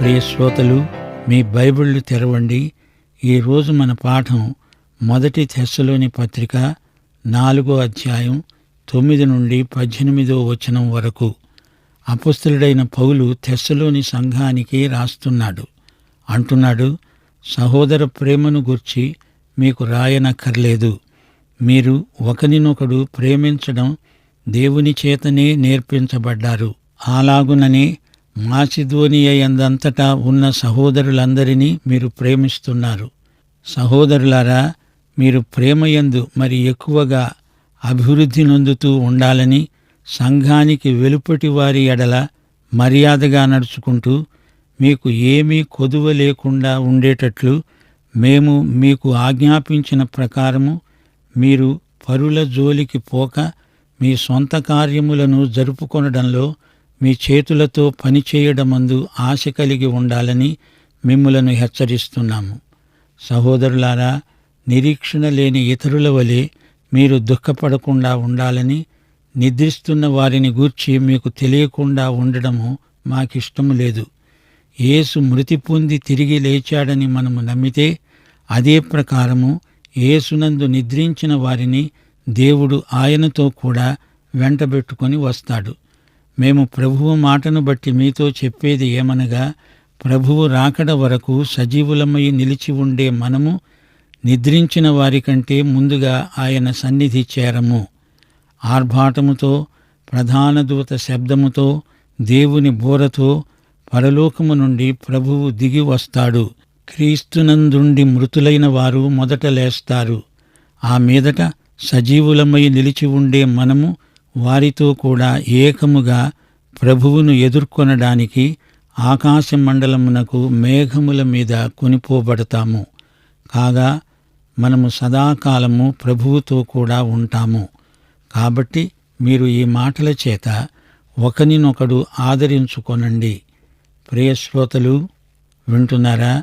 ప్రియ శ్రోతలు మీ బైబిళ్ళు తెరవండి. ఈరోజు మన పాఠం మొదటి తెస్సలోని పత్రిక నాలుగో అధ్యాయం తొమ్మిది నుండి పద్దెనిమిదో వచనం వరకు. అపుస్తులుడైన పౌలు తెస్సలోని సంఘానికి రాస్తున్నాడు. అంటున్నాడు సహోదర ప్రేమను గుర్చి మీకు రాయనక్కర్లేదు. మీరు ఒకరినొకడు ప్రేమించడం దేవుని చేతనే నేర్పించబడ్డారు. అలాగుననే మాసిధోనియ ఎందంతటా ఉన్న సహోదరులందరినీ మీరు ప్రేమిస్తున్నారు. సహోదరులారా మీరు ప్రేమయందు మరి ఎక్కువగా అభివృద్ధి నొందుతూ ఉండాలని సంఘానికి వెలుపటి వారి ఎడల మర్యాదగా నడుచుకుంటూ మీకు ఏమీ కొదువ లేకుండా ఉండేటట్లు మేము మీకు ఆజ్ఞాపించిన ప్రకారము మీరు పరుల జోలికి పోక మీ సొంత కార్యములను జరుపుకొనడంలో మీ చేతులతో పనిచేయడమందు ఆశ కలిగి ఉండాలని మిమ్ములను హెచ్చరిస్తున్నాము. సహోదరులారా నిరీక్షణ లేని ఇతరుల వలె మీరు దుఃఖపడకుండా ఉండాలని నిద్రిస్తున్న వారిని గూర్చి మీకు తెలియకుండా ఉండడము మాకిష్టము లేదు. యేసు మృతి పొంది తిరిగి లేచాడని మనము నమ్మితే అదే ప్రకారము యేసునందు నిద్రించిన వారిని దేవుడు ఆయనతో కూడా వెంటబెట్టుకొని వస్తాడు. మేము ప్రభువు మాటను బట్టి మీతో చెప్పేది ఏమనగా ప్రభువు రాకడ వరకు సజీవులమై నిలిచి ఉండే మనము నిద్రించిన వారికంటే ముందుగా ఆయన సన్నిధి చేరము. ఆర్భాటముతో ప్రధాన దూత శబ్దముతో దేవుని బోరతో పరలోకము నుండి ప్రభువు దిగి వస్తాడు. క్రీస్తునందుండి మృతులైన వారు మొదట లేస్తారు. ఆ మీదట సజీవులమై నిలిచి ఉండే మనము వారితో కూడా ఏకముగా ప్రభువును ఎదుర్కొనడానికి ఆకాశ మండలమునకు మేఘముల మీద కొనిపోబడతాము. కాగా మనము సదాకాలము ప్రభువుతో కూడా ఉంటాము. కాబట్టి మీరు ఈ మాటల చేత ఒకరినొకడు ఆదరించుకొనండి. ప్రియశ్రోతలు వింటున్నారా?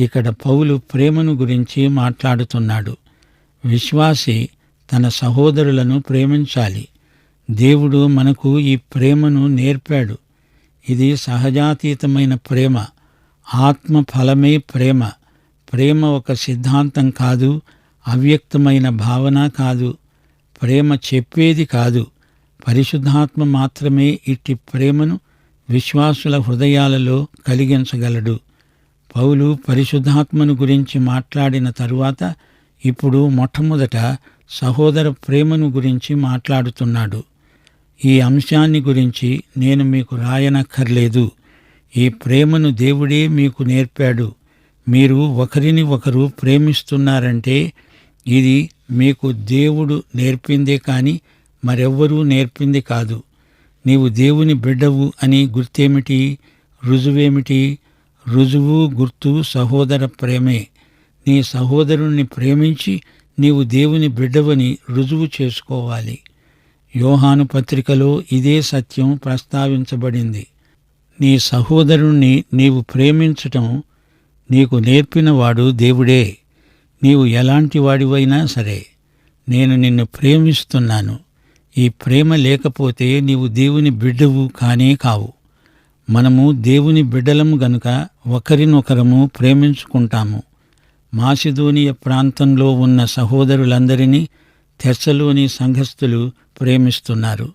ఇక్కడ పౌలు ప్రేమను గురించి మాట్లాడుతున్నాడు. విశ్వాసి తన సహోదరులను ప్రేమించాలి. దేవుడు మనకు ఈ ప్రేమను నేర్పాడు. ఇది సహజాతీతమైన ప్రేమ. ఆత్మ ఫలమే ప్రేమ. ప్రేమ ఒక సిద్ధాంతం కాదు అవ్యక్తమైన భావన కాదు ప్రేమ చెప్పేది కాదు. పరిశుద్ధాత్మ మాత్రమే ఇట్టి ప్రేమను విశ్వాసుల హృదయాలలో కలిగించగలడు. పౌలు పరిశుద్ధాత్మను గురించి మాట్లాడిన తరువాత ఇప్పుడు మొట్టమొదట సహోదర ప్రేమను గురించి మాట్లాడుతున్నాడు. ఈ అంశాన్ని గురించి నేను మీకు రాయనక్కర్లేదు. ఈ ప్రేమను దేవుడే మీకు నేర్పాడు. మీరు ఒకరిని ఒకరు ప్రేమిస్తున్నారంటే ఇది మీకు దేవుడు నేర్పిందే కాని మరెవ్వరూ నేర్పింది కాదు. నీవు దేవుని బిడ్డవు అని గుర్తేమిటి? రుజువేమిటి? రుజువు గుర్తు సహోదర ప్రేమే. నీ సహోదరుణ్ణి ప్రేమించి నీవు దేవుని బిడ్డవని రుజువు చేసుకోవాలి. యోహాను పత్రికలో ఇదే సత్యం ప్రస్తావించబడింది. నీ సహోదరుణ్ణి నీవు ప్రేమించటం నీకు నేర్పినవాడు దేవుడే. నీవు ఎలాంటి వాడివైనా సరే నేను నిన్ను ప్రేమిస్తున్నాను. ఈ ప్రేమ లేకపోతే నీవు దేవుని బిడ్డవు కానే కావు. మనము దేవుని బిడ్డలము గనుక ఒకరినొకరము ప్రేమించుకుంటాము. మాసిదోనియ ప్రాంతంలో ఉన్న సహోదరులందరినీ తెర్చలోని సంఘస్థులు ప్రేమిస్తున్నారు.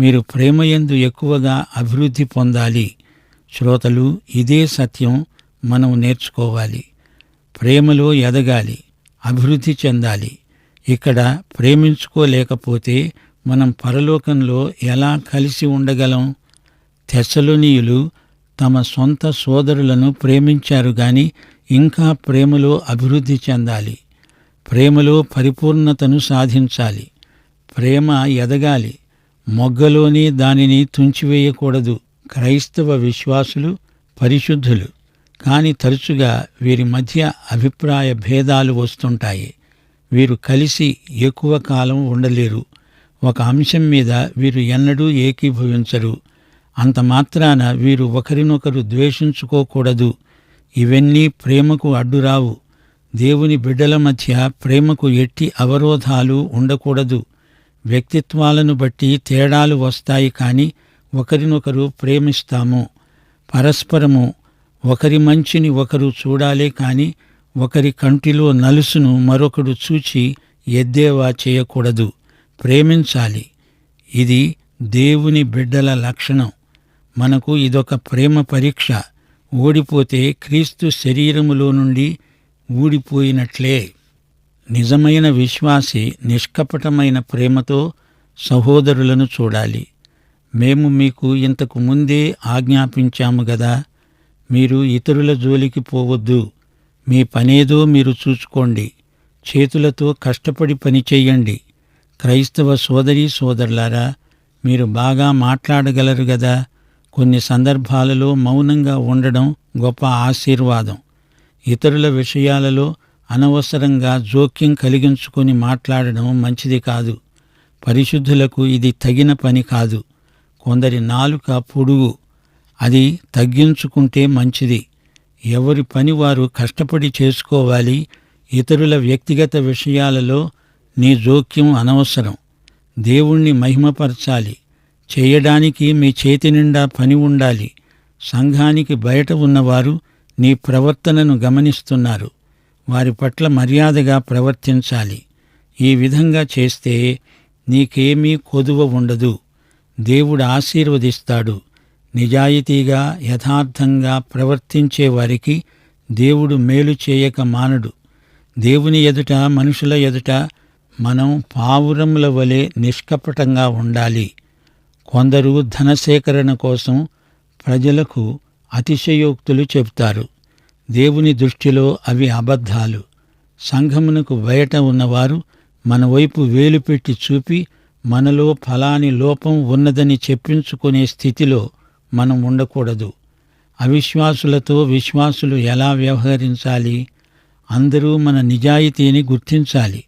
మీరు ప్రేమయందు ఎక్కువగా అభివృద్ధి పొందాలి. శ్రోతలు ఇదే సత్యం మనం నేర్చుకోవాలి. ప్రేమలో ఎదగాలి. అభివృద్ధి చెందాలి. ఇక్కడ ప్రేమించుకోలేకపోతే మనం పరలోకంలో ఎలా కలిసి ఉండగలం? తెసలోనియులు తమ సొంత సోదరులను ప్రేమించారు గాని ఇంకా ప్రేమలో అభివృద్ధి చెందాలి. ప్రేమలో పరిపూర్ణతను సాధించాలి. ప్రేమ ఎదగాలి. మొగ్గలోనే దానిని తుంచివేయకూడదు. క్రైస్తవ విశ్వాసులు పరిశుద్ధులు. కానీ తరచుగా వీరి మధ్య అభిప్రాయ భేదాలు వస్తుంటాయి. వీరు కలిసి ఎక్కువ కాలం ఉండలేరు. ఒక అంశం మీద వీరు ఎన్నడూ ఏకీభవించరు. అంత మాత్రాన వీరు ఒకరినొకరు ద్వేషించుకోకూడదు. ఇవన్నీ ప్రేమకు అడ్డురావు. దేవుని బిడ్డల మధ్య ప్రేమకు ఎట్టి అవరోధాలు ఉండకూడదు. వ్యక్తిత్వాలను బట్టి తేడాలు వస్తాయి కానీ ఒకరినొకరు ప్రేమిస్తాము. పరస్పరము ఒకరి మంచిని ఒకరు చూడాలే కాని ఒకరి కంటిలో నలుసును మరొకడు చూచి ఎద్దేవా చేయకూడదు. ప్రేమించాలి. ఇది దేవుని బిడ్డల లక్షణం. మనకు ఇదొక ప్రేమ పరీక్ష. ఓడిపోతే క్రీస్తు శరీరములో నుండి ఊడిపోయినట్లే. నిజమైన విశ్వాసి నిష్కపటమైన ప్రేమతో సహోదరులను చూడాలి. మేము మీకు ఇంతకు ముందే ఆజ్ఞాపించాము గదా మీరు ఇతరుల జోలికి పోవద్దు. మీ పనేదో మీరు చూసుకోండి. చేతులతో కష్టపడి పని చేయండి. క్రైస్తవ సోదరీ సోదరులారా మీరు బాగా మాట్లాడగలరు గదా. కొన్ని సందర్భాలలో మౌనంగా ఉండడం గొప్ప ఆశీర్వాదం. ఇతరుల విషయాలలో అనవసరంగా జోక్యం కలిగించుకొని మాట్లాడడం మంచిది కాదు. పరిశుద్ధులకు ఇది తగిన పని కాదు. కొందరి నాలుక పొడుగు. అది తగ్గించుకుంటే మంచిది. ఎవరి పని వారు కష్టపడి చేసుకోవాలి. ఇతరుల వ్యక్తిగత విషయాలలో నీ జోక్యం అనవసరం. దేవుణ్ణి మహిమపరచాలి. చేయడానికి మీ చేతి నిండా పని ఉండాలి. సంఘానికి బయట ఉన్నవారు నీ ప్రవర్తనను గమనిస్తున్నారు. వారి పట్ల మర్యాదగా ప్రవర్తించాలి. ఈ విధంగా చేస్తే నీకేమీ కొదువ ఉండదు. దేవుడు ఆశీర్వదిస్తాడు. నిజాయితీగా యథార్థంగా ప్రవర్తించే వారికి దేవుడు మేలు చేయక మానడు. దేవుని ఎదుట మనుషుల ఎదుట మనం పావురముల వలె నిష్కపటంగా ఉండాలి. కొందరు ధనసేకరణ కోసం ప్రజలకు అతిశయోక్తులు చెబుతారు. దేవుని దృష్టిలో అవి అబద్ధాలు. సంఘమునకు బయట ఉన్నవారు మన వైపు వేలు పెట్టి చూపి మనలో ఫలాని లోపం ఉన్నదని చెప్పించుకునే స్థితిలో మనం ఉండకూడదు. అవిశ్వాసులతో విశ్వాసులు ఎలా వ్యవహరించాలి? అందరూ మన నిజాయితీని గుర్తించాలి.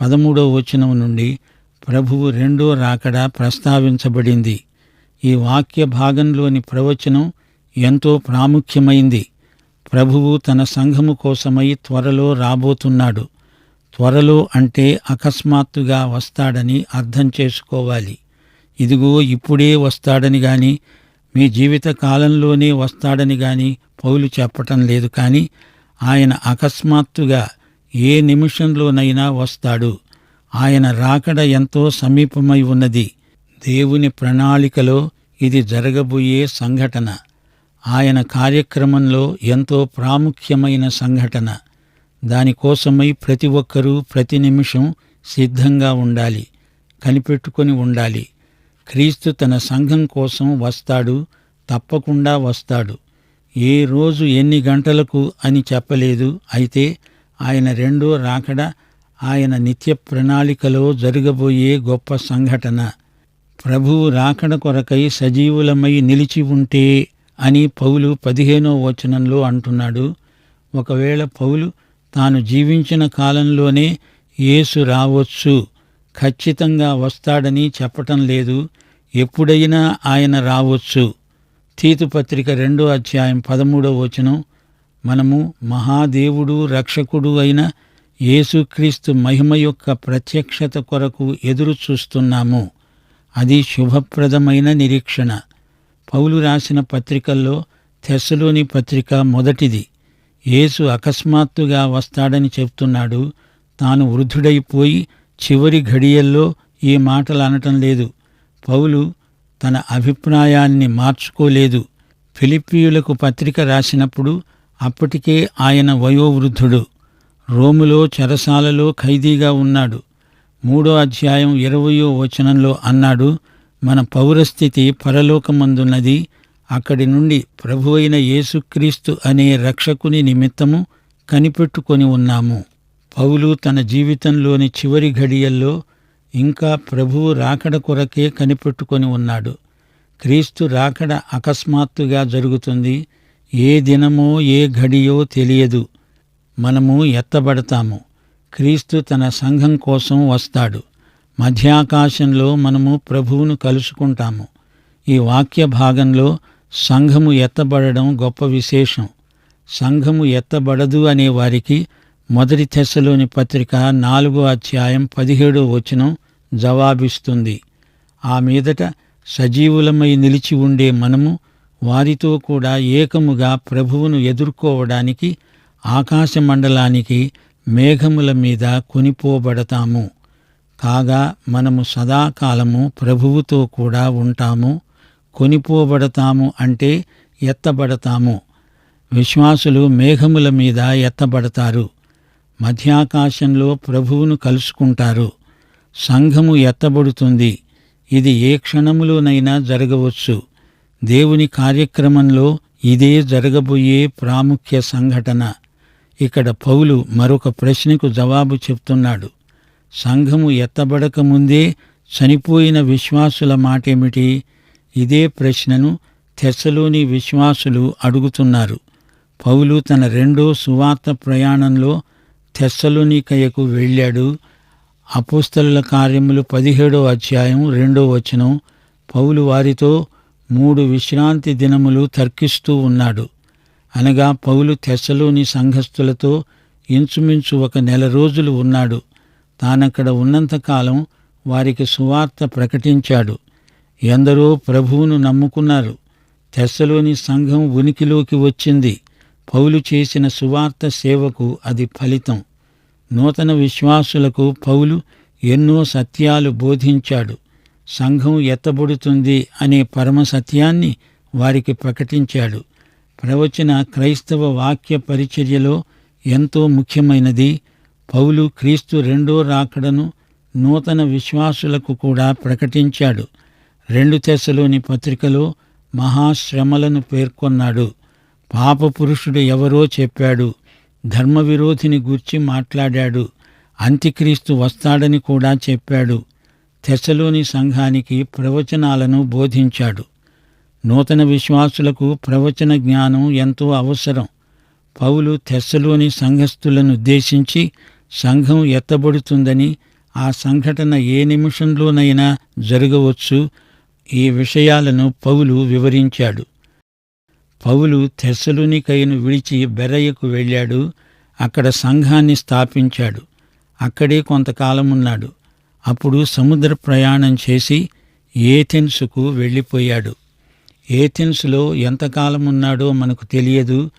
పదమూడవ వచనం నుండి ప్రభువు రెండో రాకడ ప్రస్తావించబడింది. ఈ వాక్య భాగంలోని ప్రవచనం ఎంతో ప్రాముఖ్యమైంది. ప్రభువు తన సంఘము కోసమై త్వరలో రాబోతున్నాడు. త్వరలో అంటే అకస్మాత్తుగా వస్తాడని అర్థం చేసుకోవాలి. ఇదిగో ఇప్పుడే వస్తాడని గాని మీ జీవిత కాలంలోనే వస్తాడని గాని పౌలు చెప్పటం లేదు కానీ ఆయన అకస్మాత్తుగా ఏ నిమిషంలోనైనా వస్తాడు. ఆయన రాకడ ఎంతో సమీపమై ఉన్నది. దేవుని ప్రణాళికలో ఇది జరగబోయే సంఘటన. ఆయన కార్యక్రమంలో ఎంతో ప్రాముఖ్యమైన సంఘటన. దానికోసమై ప్రతి ఒక్కరూ ప్రతి నిమిషం సిద్ధంగా ఉండాలి కనిపెట్టుకొని ఉండాలి. క్రీస్తు తన సంఘం కోసం వస్తాడు తప్పకుండా వస్తాడు. ఏ రోజు ఎన్ని గంటలకు అని చెప్పలేదు అయితే ఆయన రెండో రాకడ ఆయన నిత్య ప్రణాళికలో జరగబోయే గొప్ప సంఘటన. ప్రభువు రాకడ కొరకై సజీవులమై నిలిచి ఉంటే అని పౌలు పదిహేనో వచనంలో అంటున్నాడు. ఒకవేళ పౌలు తాను జీవించిన కాలంలోనే యేసు రావచ్చు. ఖచ్చితంగా వస్తాడని చెప్పటం లేదు. ఎప్పుడైనా ఆయన రావచ్చు. తీతుపత్రిక రెండో అధ్యాయం పదమూడో వచనం. మనము మహాదేవుడు రక్షకుడు అయిన యేసుక్రీస్తు మహిమ యొక్క ప్రత్యక్షత కొరకు ఎదురు చూస్తున్నాము. అది శుభప్రదమైన నిరీక్షణ. పౌలు రాసిన పత్రికల్లో తెస్సులోని పత్రిక మొదటిది. యేసు అకస్మాత్తుగా వస్తాడని చెప్తున్నాడు. తాను వృద్ధుడైపోయి చివరి ఘడియల్లో ఈ మాటలు అనటం లేదు. పౌలు తన అభిప్రాయాన్ని మార్చుకోలేదు. ఫిలిప్పీయులకు పత్రిక రాసినప్పుడు అప్పటికే ఆయన వయోవృద్ధుడు. రోములో చెరసాలలో ఖైదీగా ఉన్నాడు. మూడో అధ్యాయం ఇరవయో వచనంలో అన్నాడు మన పౌరస్థితి పరలోకమందున్నది అక్కడి నుండి ప్రభు అయిన యేసుక్రీస్తు అనే రక్షకుని నిమిత్తము కనిపెట్టుకొని ఉన్నాము. పౌలు తన జీవితంలోని చివరి ఘడియల్లో ఇంకా ప్రభువు రాకడ కొరకే కనిపెట్టుకొని ఉన్నాడు. క్రీస్తు రాకడ అకస్మాత్తుగా జరుగుతుంది. ఏ దినమో ఏ ఘడియో తెలియదు. మనము ఎత్తబడతాము. క్రీస్తు తన సంఘం కోసం వస్తాడు. మధ్యాకాశంలో మనము ప్రభువును కలుసుకుంటాము. ఈ వాక్య భాగంలో సంఘము ఎత్తబడడం గొప్ప విశేషం. సంఘము ఎత్తబడదు అనే వారికి మొదటి తెశలోని పత్రిక నాలుగో అధ్యాయం పదిహేడో వచనం జవాబిస్తుంది. ఆ మీదట సజీవులమై నిలిచి ఉండే మనము వారితో కూడా ఏకముగా ప్రభువును ఎదుర్కోవడానికి ఆకాశమండలానికి మేఘముల మీద కొనిపోబడతాము. కాగా మనము సదాకాలము ప్రభువుతో కూడా ఉంటాము కొనిపోబడతాము అంటే ఎత్తబడతాము. విశ్వాసులు మేఘముల మీద ఎత్తబడతారు. మధ్యాకాశంలో ప్రభువును కలుసుకుంటారు. సంఘము ఎత్తబడుతుంది. ఇది ఏ క్షణములోనైనా జరగవచ్చు. దేవుని కార్యక్రమంలో ఇదే జరగబోయే ప్రాముఖ్య సంఘటన. ఇక్కడ పౌలు మరొక ప్రశ్నకు జవాబు చెప్తున్నాడు. సంఘము ఎత్తబడక ముందే చనిపోయిన విశ్వాసుల మాటేమిటి? ఇదే ప్రశ్నను తెసలోని విశ్వాసులు అడుగుతున్నారు. పౌలు తన రెండో సువార్త ప్రయాణంలో తెస్సలోనికయకు వెళ్ళాడు. అపోస్తలుల కార్యములు పదిహేడో అధ్యాయం రెండో వచనం పౌలు వారితో మూడు విశ్రాంతి దినములు తర్కిస్తూ ఉన్నాడు. అనగా పౌలు తెస్సలోని సంఘస్థులతో ఇంచుమించు ఒక నెల రోజులు ఉన్నాడు. తానక్కడ ఉన్నంతకాలం వారికి సువార్త ప్రకటించాడు. ఎందరో ప్రభువును నమ్ముకున్నారు. తెస్సలోని సంఘం ఉనికిలోకి వచ్చింది. పౌలు చేసిన సువార్త సేవకు అది ఫలితం. నూతన విశ్వాసులకు పౌలు ఎన్నో సత్యాలు బోధించాడు. సంఘం ఎత్తబడుతుంది అనే పరమ సత్యాన్ని వారికి ప్రకటించాడు. ప్రవచన క్రైస్తవ వాక్య పరిచర్యలో ఎంతో ముఖ్యమైనది. పౌలు క్రీస్తు రెండో రాకడను నూతన విశ్వాసులకు కూడా ప్రకటించాడు. రెండు తెశలోని పత్రికలో మహాశ్రమలను పేర్కొన్నాడు. పాపపురుషుడు ఎవరో చెప్పాడు. ధర్మవిరోధిని గూర్చి మాట్లాడాడు. అంత్యక్రీస్తు వస్తాడని కూడా చెప్పాడు. తెశలోని సంఘానికి ప్రవచనాలను బోధించాడు. నూతన విశ్వాసులకు ప్రవచన జ్ఞానం ఎంతో అవసరం. పౌలు తెశలోని సంఘస్థులను ఉద్దేశించి సంఘం ఎత్తబడుతుందని ఆ సంఘటన ఏ నిమిషంలోనైనా జరగవచ్చు. ఈ విషయాలను పౌలు వివరించాడు. పౌలు తెస్సలునికైను విడిచి బెరయ్యకు వెళ్ళాడు. అక్కడ సంఘాన్ని స్థాపించాడు. అక్కడే కొంతకాలం ఉన్నాడు అప్పుడు సముద్ర ప్రయాణం చేసి ఏథెన్సుకు వెళ్ళిపోయాడు. ఏథెన్సులో ఎంతకాలం ఉన్నాడో మనకు తెలియదు.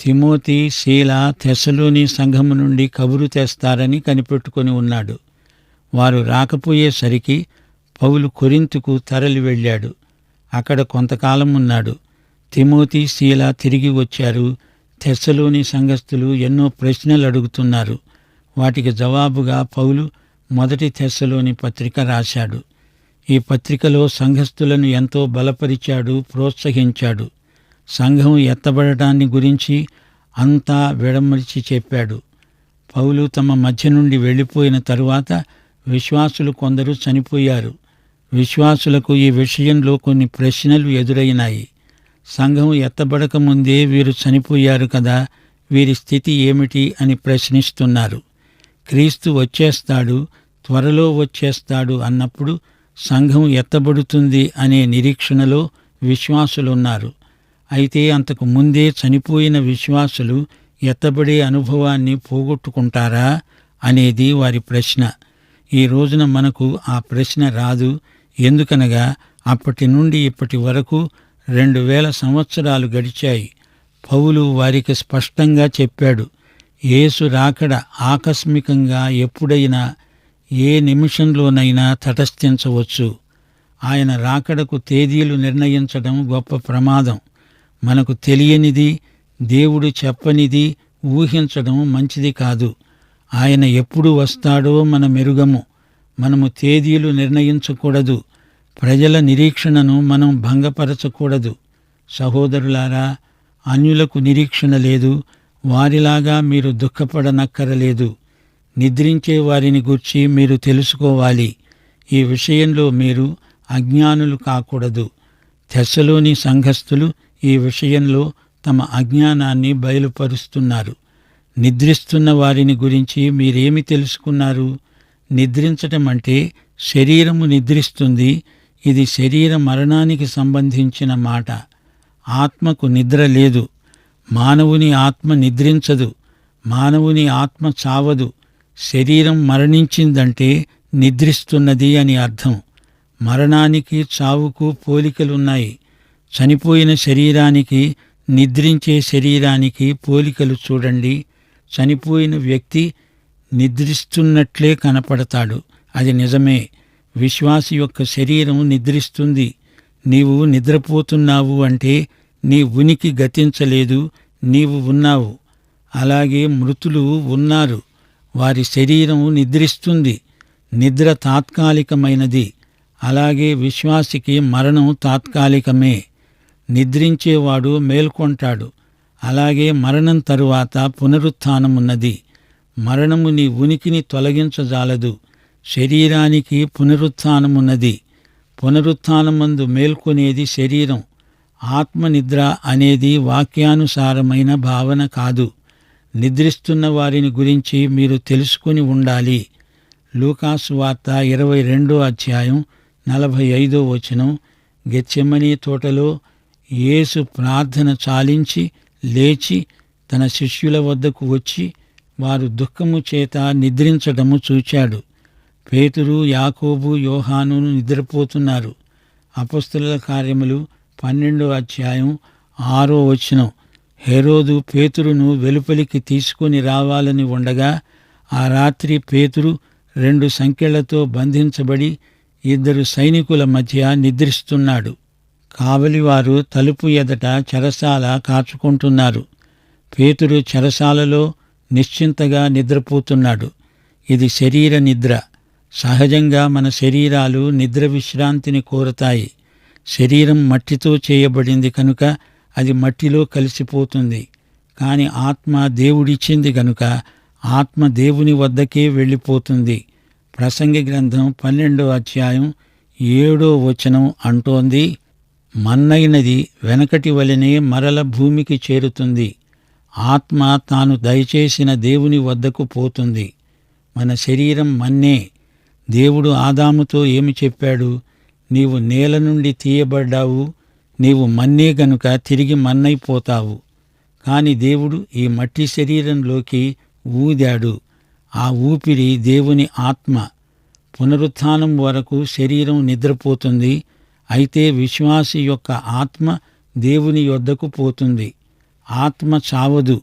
తిమోతి శీల తెసలోని సంఘము నుండి కబురు తెస్తారని కనిపెట్టుకొని ఉన్నాడు. వారు రాకపోయేసరికి పౌలు కొరింతుకు తరలి వెళ్ళాడు. అక్కడ కొంతకాలం ఉన్నాడు. తిమోతి శీల తిరిగి వచ్చారు. తెస్సలోని సంఘస్థులు ఎన్నో ప్రశ్నలు అడుగుతున్నారు. వాటికి జవాబుగా పౌలు మొదటి తెస్సలోని పత్రిక రాశాడు. ఈ పత్రికలో సంఘస్థులను ఎంతో బలపరిచాడు ప్రోత్సహించాడు. సంఘం ఎత్తబడటాన్ని గురించి అంతా విడమరిచి చెప్పాడు. పౌలు తమ మధ్య నుండి వెళ్ళిపోయిన తరువాత విశ్వాసులు కొందరు చనిపోయారు. విశ్వాసులకు ఈ విషయంలో కొన్ని ప్రశ్నలు ఎదురైనాయి. సంఘం ఎత్తబడక ముందే వీరు చనిపోయారు కదా వీరి స్థితి ఏమిటి అని ప్రశ్నిస్తున్నారు. క్రీస్తు వచ్చేస్తాడు త్వరలో వచ్చేస్తాడు అన్నప్పుడు సంఘం ఎత్తబడుతుంది అనే నిరీక్షణలో విశ్వాసులున్నారు. అయితే అంతకు ముందే చనిపోయిన విశ్వాసులు ఎత్తబడే అనుభవాన్ని పోగొట్టుకుంటారా అనేది వారి ప్రశ్న. ఈ రోజున మనకు ఆ ప్రశ్న రాదు. ఎందుకనగా అప్పటి నుండి ఇప్పటి వరకు రెండు వేల సంవత్సరాలు గడిచాయి. పౌలు వారికి స్పష్టంగా చెప్పాడు యేసు రాకడ ఆకస్మికంగా ఎప్పుడైనా ఏ నిమిషంలోనైనా తటస్థించవచ్చు. ఆయన రాకడకు తేదీలు నిర్ణయించడం గొప్ప ప్రమాదం. మనకు తెలియనిది దేవుడు చెప్పనిది ఊహించడం మంచిది కాదు. ఆయన ఎప్పుడు వస్తాడో మన మెరుగము. మనము తేదీలు నిర్ణయించకూడదు. ప్రజల నిరీక్షణను మనం భంగపరచకూడదు. సహోదరులారా అన్యులకు నిరీక్షణ లేదు. వారిలాగా మీరు దుఃఖపడనక్కరలేదు. నిద్రించే వారిని గూర్చి మీరు తెలుసుకోవాలి. ఈ విషయంలో మీరు అజ్ఞానులు కాకూడదు. తెస్సలోని సంఘస్థులు ఈ విషయంలో తమ అజ్ఞానాన్ని బయలుపరుస్తున్నారు. నిద్రిస్తున్న వారిని గురించి మీరేమి తెలుసుకున్నారు? నిద్రించటం అంటే శరీరము నిద్రిస్తుంది ఇది శరీర మరణానికి సంబంధించిన మాట. ఆత్మకు నిద్ర లేదు. మానవుని ఆత్మ నిద్రించదు. మానవుని ఆత్మ చావదు. శరీరం మరణించిందంటే నిద్రిస్తున్నది అని అర్థం. మరణానికి చావుకు పోలికలున్నాయి. చనిపోయిన శరీరానికి నిద్రించే శరీరానికి పోలికలు చూడండి. చనిపోయిన వ్యక్తి నిద్రిస్తున్నట్లే కనపడతాడు. అది నిజమే. విశ్వాసి యొక్క శరీరం నిద్రిస్తుంది. నీవు నిద్రపోతున్నావు అంటే నీ ఉనికి గతించలేదు. నీవు ఉన్నావు. అలాగే మృతులు ఉన్నారు. వారి శరీరం నిద్రిస్తుంది. నిద్ర తాత్కాలికమైనది. అలాగే విశ్వాసికి మరణం తాత్కాలికమే. నిద్రించేవాడు మేల్కొంటాడు. అలాగే మరణం తరువాత పునరుత్నమున్నది. మరణము నీ ఉనికిని తొలగించజాలదు. శరీరానికి పునరుత్నమున్నది. పునరుత్నమందు మేల్కొనేది శరీరం. ఆత్మనిద్ర అనేది వాక్యానుసారమైన భావన కాదు. నిద్రిస్తున్న వారిని గురించి మీరు తెలుసుకుని ఉండాలి. లూకాసు వార్త ఇరవై రెండో అధ్యాయం నలభై ఐదో వచనం. గెచ్చెమ్మని తోటలో యేసు ప్రార్థన చాలించి లేచి తన శిష్యుల వద్దకు వచ్చి వారు దుఃఖము చేత నిద్రించడము చూచాడు. పేతురు యాకోబు యోహాను నిద్రపోతున్నారు. అపస్తుల కార్యములు పన్నెండో అధ్యాయం ఆరో వచనం. హెరోదు పేతురును వెలుపలికి తీసుకుని రావాలని ఉండగా ఆ రాత్రి పేతురు రెండు సంఖ్యలతో బంధించబడి ఇద్దరు సైనికుల మధ్య నిద్రిస్తున్నాడు. కావలివారు తలుపు ఎదట చెరసాల కాచుకుంటున్నారు. పేతురు చెరసాలలో నిశ్చింతగా నిద్రపోతున్నాడు. ఇది శరీర నిద్ర. సహజంగా మన శరీరాలు నిద్ర విశ్రాంతిని కోరతాయి. శరీరం మట్టితో చేయబడింది కనుక అది మట్టిలో కలిసిపోతుంది. కాని ఆత్మ దేవుడిచ్చింది గనుక ఆత్మ దేవుని వద్దకే వెళ్ళిపోతుంది. ప్రసంగి గ్రంథం పన్నెండో అధ్యాయం ఏడో వచనం అంటోంది మన్నైనది వెనకటి వలనే మరల భూమికి చేరుతుంది. ఆత్మ తాను దయచేసిన దేవుని వద్దకు పోతుంది. మన శరీరం మన్నే. దేవుడు ఆదాముతో ఏమి చెప్పాడు? నీవు నేల నుండి తీయబడ్డావు. నీవు మన్నే గనుక తిరిగి మన్నైపోతావు. కాని దేవుడు ఈ మట్టి శరీరంలోకి ఊదాడు. ఆ ఊపిరి దేవుని ఆత్మ. పునరుత్థానం వరకు శరీరం నిద్రపోతుంది. అయితే విశ్వాసి యొక్క ఆత్మ దేవుని యొద్దకు పోతుంది. ఆత్మ చావదు.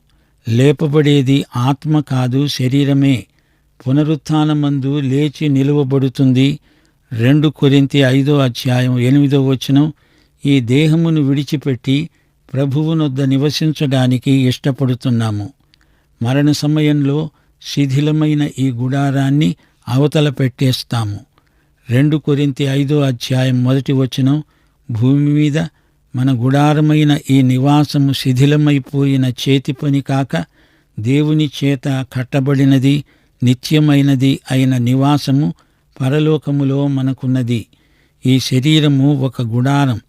లేపబడేది ఆత్మ కాదు శరీరమే. పునరుత్నమందు లేచి నిలువబడుతుంది. రెండు కొరింతి ఐదో అధ్యాయం ఎనిమిదో వచనం ఈ దేహమును విడిచిపెట్టి ప్రభువునొద్ద నివసించడానికి ఇష్టపడుతున్నాము. మరణ సమయంలో శిథిలమైన ఈ గుడారాన్ని అవతల పెట్టేస్తాము. రెండు కొరింతి ఐదో అధ్యాయం మొదటి వచనం భూమి మీద మన గుడారమైన ఈ నివాసము శిథిలమైపోయిన చేతి పని కాక దేవుని చేత కట్టబడినది నిత్యమైనది అయిన నివాసము పరలోకములో మనకున్నది. ఈ శరీరము ఒక గుడారం.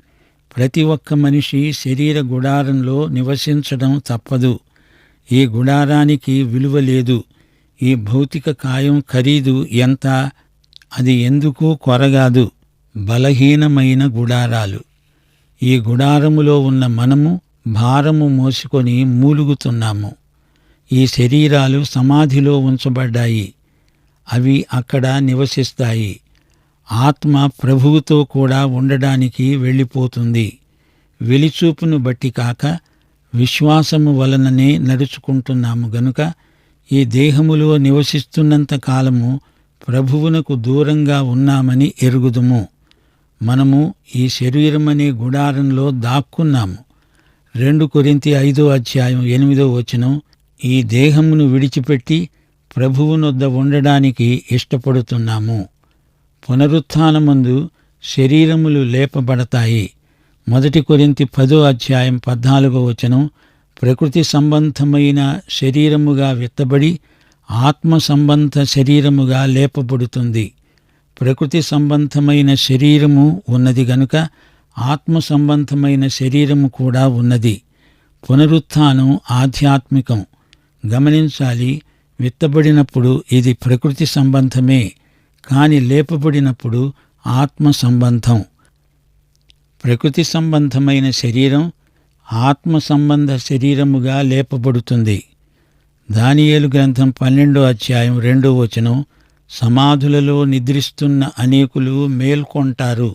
ప్రతి ఒక్క మనిషి శరీర గుడారంలో నివసించడం తప్పదు. ఈ గుడారానికి విలువ లేదు. ఈ భౌతిక కాయం ఖరీదు ఎంత? అది ఎందుకు కొరగాదు? బలహీనమైన గుడారాలు. ఈ గుడారములో ఉన్న మనము భారము మోసుకొని మూలుగుతున్నాము. ఈ శరీరాలు సమాధిలో ఉంచబడ్డాయి. అవి అక్కడ నివసిస్తాయి. ఆత్మ ప్రభువుతో కూడా ఉండడానికి వెళ్ళిపోతుంది. వెలిచూపును బట్టి కాక విశ్వాసము వలననే నడుచుకుంటున్నాము గనుక ఈ దేహములో నివసిస్తున్నంత కాలము ప్రభువునకు దూరంగా ఉన్నామని ఎరుగుదుము. మనము ఈ శరీరమనే గుడారంలో దాక్కున్నాము. రెండు కొరింతి ఐదో అధ్యాయం ఎనిమిదో వచనం ఈ దేహమును విడిచిపెట్టి ప్రభువునొద్ద ఉండడానికి ఇష్టపడుతున్నాము. పునరుత్నమందు శరీరములు లేపబడతాయి. మొదటి కొరింతి పదో అధ్యాయం పద్నాలుగో వచనం ప్రకృతి సంబంధమైన శరీరముగా విత్తబడి ఆత్మ సంబంధ శరీరముగా లేపబడుతుంది. ప్రకృతి సంబంధమైన శరీరము ఉన్నది గనుక ఆత్మ సంబంధమైన శరీరము కూడా ఉన్నది. పునరుత్థానం ఆధ్యాత్మికం. గమనించాలి విత్తబడినప్పుడు ఇది ప్రకృతి సంబంధమే కాని లేపబడినప్పుడు ఆత్మ సంబంధం ప్రకృతి సంబంధమైన శరీరం ఆత్మ సంబంధ శరీరముగా లేపబడుతుంది. దానియేలు గ్రంథం పన్నెండో అధ్యాయం రెండో వచనం సమాధులలో నిద్రిస్తున్న అనేకులు మేల్కొంటారు.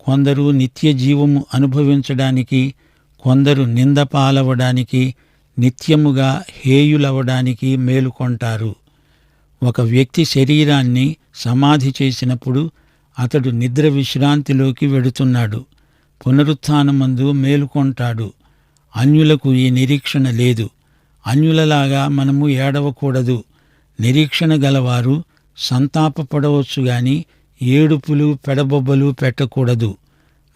కొందరు నిత్య జీవము అనుభవించడానికి కొందరు నిందపాలవడానికి నిత్యముగా హేయులవడానికి మేలుకొంటారు. ఒక వ్యక్తి శరీరాన్ని సమాధి చేసినప్పుడు అతడు నిద్ర విశ్రాంతిలోకి వెడుతున్నాడు. పునరుత్థానమందు మేలుకొంటాడు. అన్యులకు ఈ నిరీక్షణ లేదు. అన్యులలాగా మనము ఏడవకూడదు. నిరీక్షణ గలవారు సంతాపపడవచ్చు గాని ఏడుపులు పెడబొబ్బలు పెట్టకూడదు.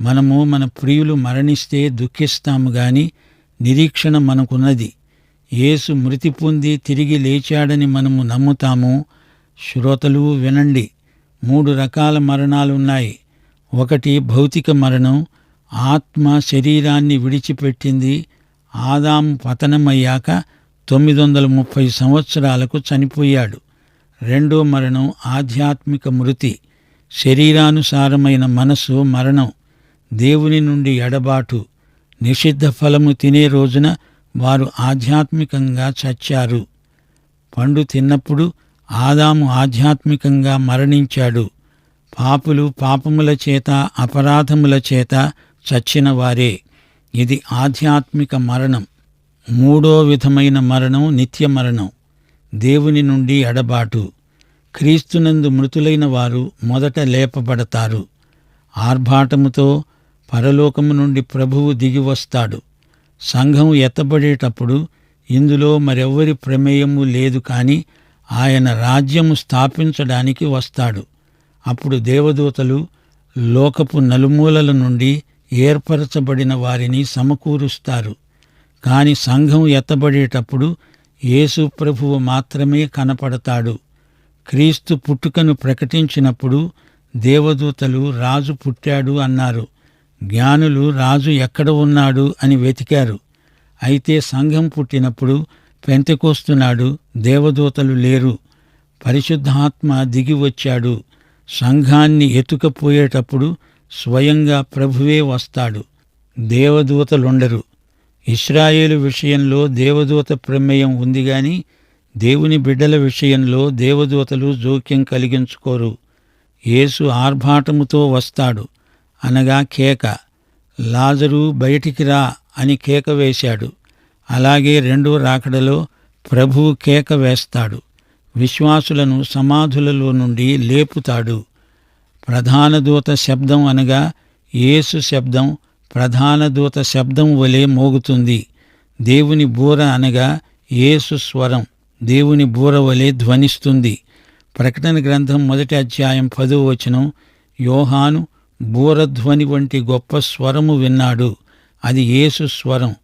మనము మన ప్రియులు మరణిస్తే దుఃఖిస్తాము గాని నిరీక్షణ మనకున్నది. యేసు మృతి పొంది తిరిగి లేచాడని మనము నమ్ముతాము. శ్రోతలు వినండి. మూడు రకాల మరణాలున్నాయి. ఒకటి భౌతిక మరణం ఆత్మ శరీరాన్ని విడిచిపెట్టింది ఆదాం పతనమయ్యాక తొమ్మిది వందల ముప్పై సంవత్సరాలకు చనిపోయాడు. రెండో మరణం ఆధ్యాత్మిక మృతి. శరీరానుసారమైన మనసు మరణం. దేవుని నుండి ఎడబాటు. నిషిద్ధ ఫలము తినే రోజున వారు ఆధ్యాత్మికంగా చచ్చారు. పండు తిన్నప్పుడు ఆదాము ఆధ్యాత్మికంగా మరణించాడు. పాపులు పాపముల చేత అపరాధముల చేత చచ్చిన వారే. ఇది ఆధ్యాత్మిక మరణం. మూడో విధమైన మరణం నిత్య మరణం. దేవుని నుండి ఎడబాటు. క్రీస్తునందు మృతులైన వారు మొదట లేపబడతారు. ఆర్భాటముతో పరలోకము నుండి ప్రభువు దిగి వస్తాడు. సంఘం ఎత్తబడేటప్పుడు ఇందులో మరెవ్వరి ప్రమేయము లేదు కాని ఆయన రాజ్యము స్థాపించడానికి వస్తాడు. అప్పుడు దేవదూతలు లోకపు నలుమూలల నుండి ఏర్పరచబడిన వారిని సమకూరుస్తారు. కాని సంఘం ఎత్తబడేటప్పుడు యేసు ప్రభువు మాత్రమే కనపడతాడు. క్రీస్తు పుట్టుకను ప్రకటించినప్పుడు దేవదూతలు రాజు పుట్టాడు అన్నారు. జ్ఞానులు రాజు ఎక్కడ ఉన్నాడు అని వెతికారు. అయితే సంఘం పుట్టినప్పుడు పెంతకోస్తున్నాడు దేవదూతలు లేరు. పరిశుద్ధాత్మ దిగి వచ్చాడు. సంఘాన్ని ఎత్తుకపోయేటప్పుడు స్వయంగా ప్రభువే వస్తాడు. దేవదూతలుండరు. ఇస్రాయేలు విషయంలో దేవదూత ప్రమేయం ఉంది గాని దేవుని బిడ్డల విషయంలో దేవదూతలు జోక్యం కలిగించుకోరు. యేసు ఆర్భాటముతో వస్తాడు. అనగా కేక లాజరు బయటికి రా అని కేక వేశాడు. అలాగే రెండో రాకడలో ప్రభువు కేక వేస్తాడు. విశ్వాసులను సమాధులలో నుండి లేపుతాడు. ప్రధాన దూత శబ్దం అనగా యేసు శబ్దం ప్రధాన దూత శబ్దం వలె మోగుతుంది. దేవుని బూర అనగా యేసు స్వరం దేవుని బూర వలె ధ్వనిస్తుంది. ప్రకటన గ్రంథం మొదటి అధ్యాయం పదో వచనం యోహాను బూరధ్వని వంటి గొప్ప స్వరము విన్నాడు. అది యేసు స్వరం.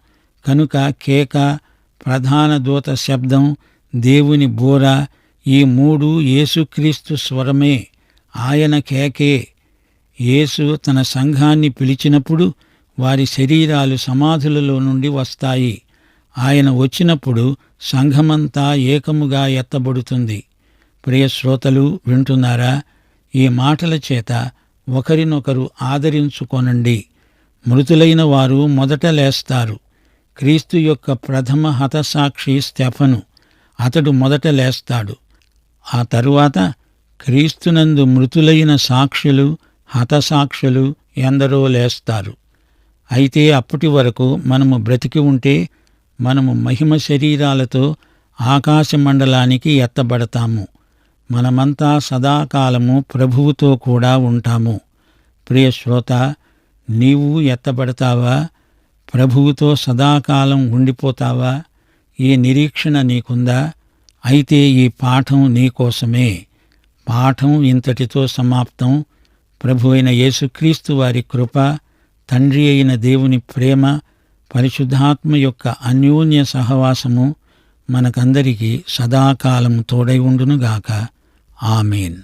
కనుక కేక ప్రధాన దూత శబ్దం దేవుని బూర ఈ మూడు యేసుక్రీస్తు స్వరమే. ఆయన కేకే. యేసు తన సంఘాన్ని పిలిచినప్పుడు వారి శరీరాలు సమాధులలో నుండి వస్తాయి. ఆయన వచ్చినప్పుడు సంఘమంతా ఏకముగా ఎత్తబడుతుంది. ప్రియశ్రోతలు వింటున్నారా? ఈ మాటల చేత ఒకరినొకరు ఆదరించుకొనండి. మృతులైన వారు మొదట లేస్తారు. క్రీస్తు యొక్క ప్రథమ హతసాక్షి స్టెఫను. అతడు మొదట లేస్తాడు. ఆ తరువాత క్రీస్తునందు మృతులైన సాక్షులు హతసాక్షులు ఎందరో లేస్తారు. అయితే అప్పటి వరకు మనము బ్రతికి ఉంటే మనము మహిమ శరీరాలతో ఆకాశ మండలానికి ఎత్తబడతాము. మనమంతా సదాకాలము ప్రభువుతో కూడా ఉంటాము. ప్రియ శ్రోత నీవు ఎత్తబడతావా? ప్రభువుతో సదాకాలం ఉండిపోతావా? ఈ నిరీక్షణ నీకుందా? అయితే ఈ పాఠం నీకోసమే పాఠం ఇంతటితో సమాప్తం. ప్రభు అయిన యేసుక్రీస్తు వారి కృప తండ్రి అయిన దేవుని ప్రేమ పరిశుద్ధాత్మ యొక్క అన్యోన్య సహవాసము మనకందరికీ సదాకాలం తోడై ఉండునుగాక. ఆమెన్.